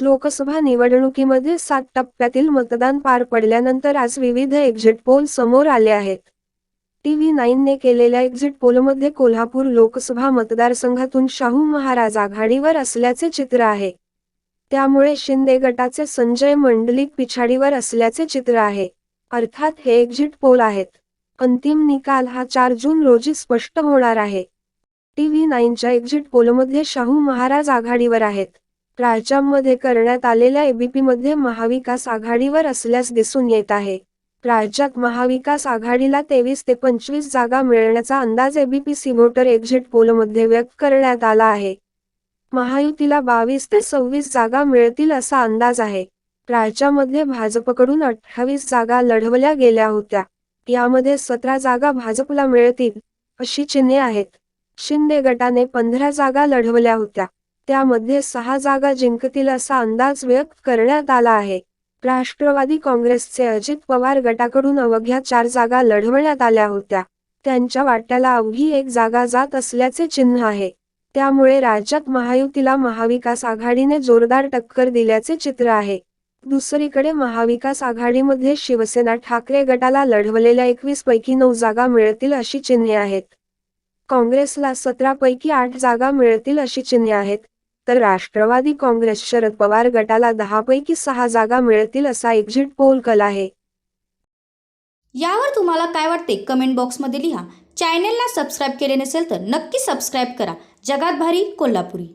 लोकसभा निवडणुकीमध्ये सात टप्प्यातील मतदान पार पडल्यानंतर आज विविध एक्झिट पोल समोर आले आहेत. टीव्ही नाईनने केलेल्या एक्झिट पोलमध्ये कोल्हापूर लोकसभा मतदारसंघातून शाहू महाराज आघाडीवर असल्याचे चित्र आहे. त्यामुळे शिंदे गटाचे संजय मंडलिक पिछाडीवर असल्याचे चित्र आहे. अर्थात हे एक्झिट पोल आहेत. अंतिम निकाल हा चार जून रोजी स्पष्ट होणार आहे. टीव्ही नाईनच्या एक्झिट पोलमध्ये शाहू महाराज आघाडीवर आहेत. राज्यांमध्ये करण्यात आलेल्या एबीपीमध्ये महाविकास आघाडीवर असल्यास दिसून येत आहे. राज्यात महाविकास आघाडीला तेवीस ते पंचवीस जागा मिळण्याचा अंदाज एबीपीसी व्होटर एक्झिट पोलमध्ये व्यक्त करण्यात आला आहे. महायुतीला बावीस ते सव्वीस जागा मिळतील असा अंदाज आहे. राज्यामध्ये भाजपकडून अठ्ठावीस जागा लढवल्या गेल्या होत्या. यामध्ये सतरा जागा भाजपला मिळतील अशी चिन्हे आहेत. शिंदे गटाने पंधरा जागा लढवल्या होत्या. त्यामध्ये सहा जागा जिंकतील असा अंदाज व्यक्त करण्यात आला आहे. राष्ट्रवादी काँग्रेसचे अजित पवार गटाकडून अवघ्या चार जागा लढवण्यात आल्या होत्या. त्यांच्या वाट्याला अवघी एक जागा जात असल्याचे चिन्ह आहे. त्यामुळे राज्यात महायुतीला महाविकास आघाडीने जोरदार टक्कर दिल्याचे चित्र आहे. दुसरीकडे महाविकास आघाडीमध्ये शिवसेना ठाकरे गटाला लढवलेल्या एकवीस पैकी नऊ जागा मिळतील अशी चिन्हे आहेत. काँग्रेसला सतरा पैकी आठ जागा मिळतील अशी चिन्हे आहेत. तर राष्ट्रवादी काँग्रेस शरद पवार गटाला दहापैकी सहा जागा मिळतील असा एक्झिट पोल कल आहे. यावर तुम्हाला काय वाटते कमेंट बॉक्समध्ये लिहा. चॅनेलला सबस्क्राईब केले नसेल तर नक्की सबस्क्राईब करा. जगात भारी कोल्हापुरी.